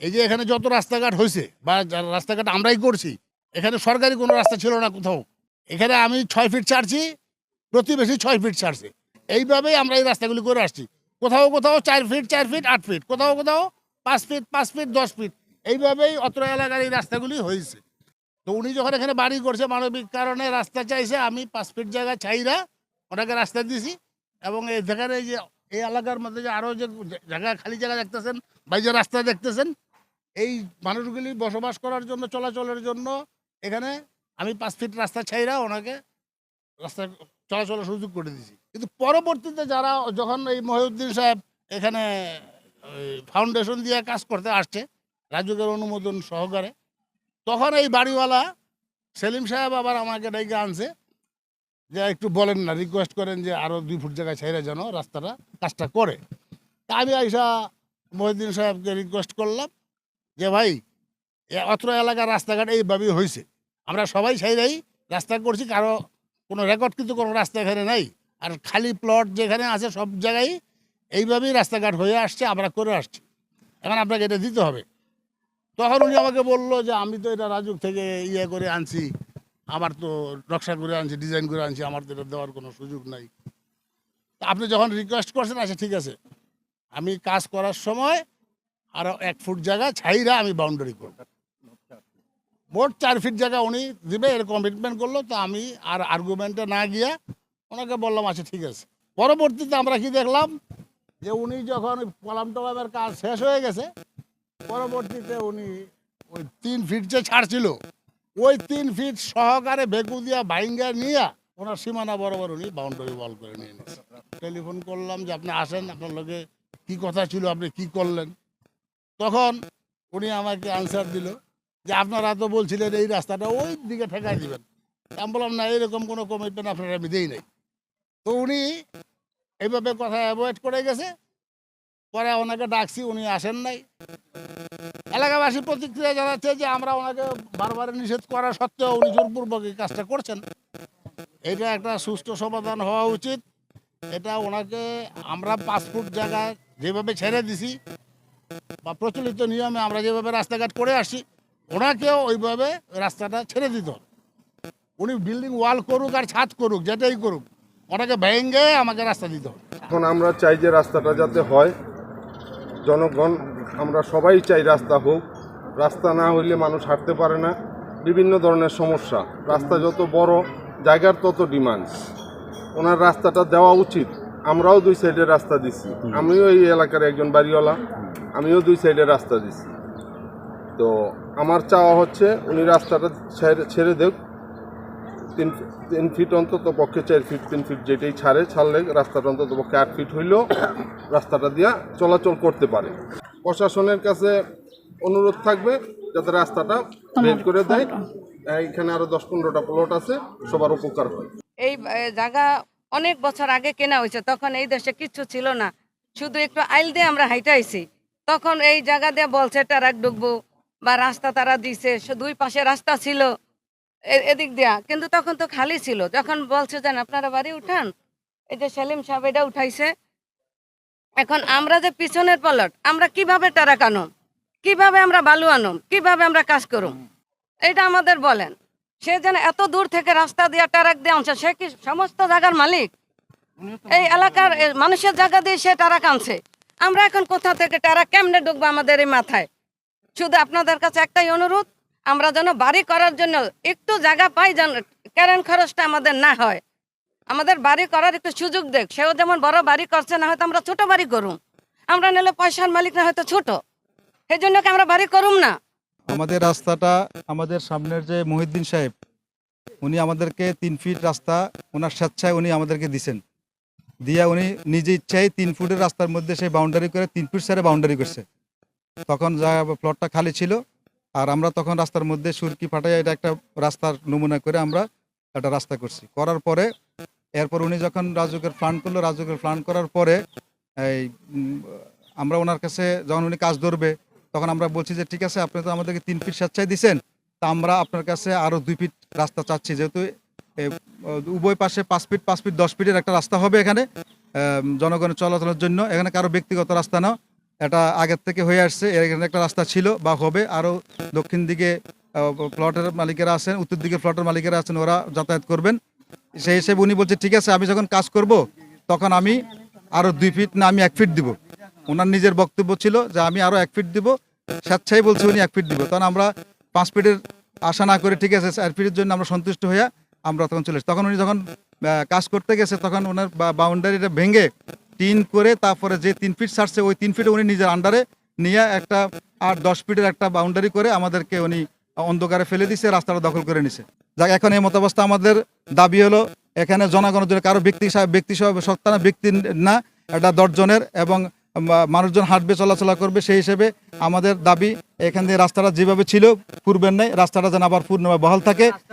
এই যে এখানে যত রাস্তাঘাট হয়েছে বা রাস্তাঘাট আমরাই করছি, এখানে সরকারি কোনো রাস্তা ছিল না কোথাও। এখানে আমি ছয় ফিট ছাড়ছি, প্রতিবেশী ছয় ফিট ছাড়ছে। এইভাবেই আমরা এই রাস্তাগুলি করে আসছি। কোথাও কোথাও চার ফিট চার ফিট আট ফিট কোথাও কোথাও পাঁচ ফিট পাঁচ ফিট দশ ফিট এইভাবেই অত্র এলাকার এই রাস্তাগুলি হয়েছে তো উনি যখন এখানে বাড়ি করছে, মানবিক কারণে রাস্তা চাইছে, আমি পাঁচ ফিট জায়গা চাইরা ওনাকে রাস্তা দিছি। এবং এই যে, এই এলাকার মধ্যে যে আরও যে জায়গা, খালি জায়গা দেখতেছেন, বা যে রাস্তা দেখতেছেন এই মানুষগুলি বসবাস করার জন্য, চলাচলের জন্য এখানে আমি পাঁচ ফিট রাস্তা ছাইরা ওনাকে রাস্তা চলাচলের সুযোগ করে দিয়েছি। কিন্তু পরবর্তীতে যারা যখন এই মহিউদ্দিন সাহেব এখানে ফাউন্ডেশন দিয়ে কাজ করতে আসছে, রাজুকের অনুমোদন সহকারে, তখন এই বাড়িওয়ালা সেলিম সাহেব আবার আমাকে ডেকে আনছে যে একটু বলেন না রিকোয়েস্ট করেন যে আরও দুই ফুট জায়গায় ছেড়ে যেন রাস্তাটা, কাজটা করে। তা আমি আইসা মহিউদ্দিন সাহেবকে রিকোয়েস্ট করলাম। যে ভাই অত্র এলাকার রাস্তাঘাট এইভাবেই হয়েছে আমরা সবাই সেইরাই রাস্তা করছি, কারও কোনো রেকর্ড কিন্তু কোনো রাস্তা এখানে নাই। আর খালি প্লট যেখানে আছে সব জায়গায় এইভাবেই রাস্তাঘাট হয়ে আসছে, আমরা করে আসছি। এখন আপনাকে এটা দিতে হবে। তখন উনি আমাকে বলল যে, আমি তো এটা রাজুক থেকে ইয়ে করে আনছি, আমার তো নকশা করে আনছি ডিজাইন করে আনছি, আমার তো এটা দেওয়ার কোনো সুযোগ নাই। আপনি যখন রিকোয়েস্ট করছেন আচ্ছা ঠিক আছে। আমি কাজ করার সময় আরও এক ফুট জায়গা ছাইরা আমি বাউন্ডারি করব। মোট চার ফিট জায়গা উনি দিবে এর কমিটমেন্ট করল, তো আমি আর আর্গুমেন্টে না গিয়া ওনাকে বললাম আচ্ছা ঠিক আছে। পরবর্তীতে আমরা কি দেখলাম, যে উনি যখন কলাম টলামের কাজ শেষ হয়ে গেছে, পরবর্তীতে উনি ওই তিন ফিট যে ছাড়ছিল ওই তিন ফিট সহকারে বেকু দিয়া বাইঙ্গা নিয়ে ওনার সীমানা বরাবর উনি বাউন্ডারি ওয়াল করে নিয়ে টেলিফোন করলাম যে, আপনি আসেন, আপনার লোকে কি কথা ছিল, আপনি কি করলেন? তখন উনি আমাকে আনসার দিল যে, আপনারা তো বলছিলেন এই রাস্তাটা ওই দিকে ঠেকাই দিবেন। আমি বললাম, না, এরকম কোনো কমিটমেন্ট আপনারা আমি দিই নাই। তো উনি এইভাবে কথা অ্যাভয়েড করে গেছে। পরে ওনাকে ডাকছি, উনি আসেন নাই। এলাকাবাসী প্রতিক্রিয়া জানাচ্ছে যে, আমরা ওনাকে বারবার নিষেধ করা সত্ত্বেও উনি জোরপূর্বক এই কাজটা করছেন। এটা একটা সুষ্ঠু সমাধান হওয়া উচিত। এটা ওনাকে আমরা পাসপোর্ট জায়গায় যেভাবে ছেড়ে দিছি বা প্রচলিত নিয়মে আমরা যেভাবে রাস্তাঘাট করে আসি ওনাকেও ওইভাবে রাস্তাটা ছেড়ে দিত। উনি বিল্ডিং ওয়াল করুক আর ছাদ করুক যেটাই করুক ওনাকে ভেঙে আমাকে রাস্তা দিতে হবে। এখন আমরা চাই যে রাস্তাটা যাতে হয়। জনগণ আমরা সবাই চাই রাস্তা হোক। রাস্তা না হইলে মানুষ হাঁটতে পারে না। বিভিন্ন ধরনের সমস্যা। রাস্তা যত বড় জায়গার তত ডিমান্ড। ওনার রাস্তাটা দেওয়া উচিত। আমরাও দুই সাইডে রাস্তা দিছি। আমিও এই এলাকার একজন বাড়িওয়ালা। আমিও দুই সাইডে রাস্তা দিছি। তো আমার চাওয়া হচ্ছে উনি রাস্তাটা ছেড়ে- দেখ তিন তিন ফিট অন্তত পক্ষে, চার ফিট তিন ফিট যেটাই ছাড়ে, ছাড়লে রাস্তাটা অন্তত পক্ষে আট ফিট হইলেও রাস্তাটা দিয়া চলাচল করতে পারে। প্রশাসনের কাছে অনুরোধ থাকবে যাতে রাস্তাটা বের করে দেয়। এখানে আরও দশ পনেরোটা প্লট আছে, সবার উপকার হয়। এই জায়গা অনেক বছর আগে কেনা হয়েছে, তখন এই দেশে কিচ্ছু ছিল না। শুধু একটু আইল দিয়ে আমরা হাইটে আইছি তখন এই জায়গা দিয়ে বলছে টারাক ডুববো বা রাস্তা তারা দিছে। দুই পাশে রাস্তা ছিল এদিক দিয়া। কিন্তু তখন তো খালি ছিল। যখন বলছে যেন আপনারা বাড়ি উঠান। এই যে সেলিম সাহেব এটা উঠাইছে। এখন আমরা যে পিছনের পলট, আমরা কীভাবে টারাক আনম কীভাবে আমরা বালু আনম? কীভাবে আমরা কাজ করুম? এটা আমাদের বলেন। সে যেন এত দূর থেকে রাস্তা দিয়ে টারাক দিয়ে আনছে, সে কি সমস্ত জায়গার মালিক? এই এলাকার মানুষের জায়গা দিয়ে সে টারাক আনছে। আমরা এখন কোথা থেকে টারাক কেমনে ঢুকবো আমাদের এই মাথায়? শুধু আপনাদের কাছে একটাই অনুরোধ, আমরা যেন বাড়ি করার জন্য একটু জায়গা পাই যেন কারেন্ট খরচটা আমাদের না হয়। আমাদের বাড়ি করার একটু সুযোগ দেখ, সেও যেমন বড় বাড়ি করছে, না হয়তো আমরা ছোট বাড়ি করুম। আমরা নিলে পয়সার মালিক না, হয়তো ছোট। সেই জন্য কি আমরা বাড়ি করুম না? আমাদের রাস্তাটা, আমাদের সামনের যে মহিউদ্দিন সাহেব, উনি আমাদেরকে তিন ফিট রাস্তা, ওনার স্বেচ্ছায় উনি আমাদেরকে দিছেন। দিয়া উনি নিজে ইচ্ছায় তিন ফুটের রাস্তার মধ্যে সেই বাউন্ডারি করে তিন ফিট সারে বাউন্ডারি করছে। তখন যা প্লটটা খালি ছিল, আর আমরা তখন রাস্তার মধ্যে সুরকি ফাটাই এটা একটা রাস্তার নমুনা করে আমরা একটা রাস্তা করছি। করার পরে, এরপর উনি যখন রাজুকের প্ল্যান করল, রাজুকের প্ল্যান করার পরে, এই আমরা ওনার কাছে যখন উনি কাজ ধরবে, তখন আমরা বলছি যে, ঠিক আছে, আপনি তো আমাদেরকে তিন ফিট স্বেচ্ছায় দিচ্ছেন তা আমরা আপনার কাছে আরও দুই ফিট রাস্তা চাচ্ছি। যেহেতু উভয় পাশে পাঁচ ফিট পাঁচ ফিট, দশ ফিটের একটা রাস্তা হবে এখানে। জনগণের চলাচলের জন্য। এখানে কারও ব্যক্তিগত রাস্তা না। এটা আগের থেকে হয়ে আসছে। এখানে একটা রাস্তা ছিল বা হবে। আরও দক্ষিণ দিকে প্লটের মালিকেরা আছেন, উত্তর দিকে প্লটের মালিকেরা আছেন, ওরা যাতায়াত করবেন। সেই হিসেবে উনি বলছে, ঠিক আছে, আমি যখন কাজ করব, তখন আমি আরও দুই ফিট না, আমি এক ফিট দিব। ওনার নিজের বক্তব্য ছিল যে, আমি আরও এক ফিট দিব। স্বেচ্ছাই বলছে উনি, এক ফিট দিব। তখন আমরা পাঁচ ফিটের আশা না করে, ঠিক আছে, চার ফিটের জন্য আমরা সন্তুষ্ট হয়ে আমরা তখন চলে। তখন উনি যখন কাজ করতে গেছে, তখন ওনার বাউন্ডারিটা ভেঙে টিন করে তারপরে যে তিন ফিট ছাড়ছে, ওই তিন ফিটে উনি নিজের আন্ডারে নিয়ে একটা আর দশ ফিটের একটা বাউন্ডারি করে আমাদেরকে উনি অন্ধকারে ফেলে দিছে, রাস্তাটা দখল করে নিছে যাক, এখন এই মতাবস্থা আমাদের দাবি হলো, এখানে জনগণের জন্য কারও ব্যক্তি ব্যক্তি সত্তা না, ব্যক্তি না, এটা দশজনের এবং মানুষজন হাঁটবে, চলাচলা করবে, সেই হিসেবে আমাদের দাবি, এখান দিয়ে রাস্তাটা যেভাবে ছিল, পূর্বের নেই রাস্তাটা যেন আবার পূর্ণভাবে বহাল থাকে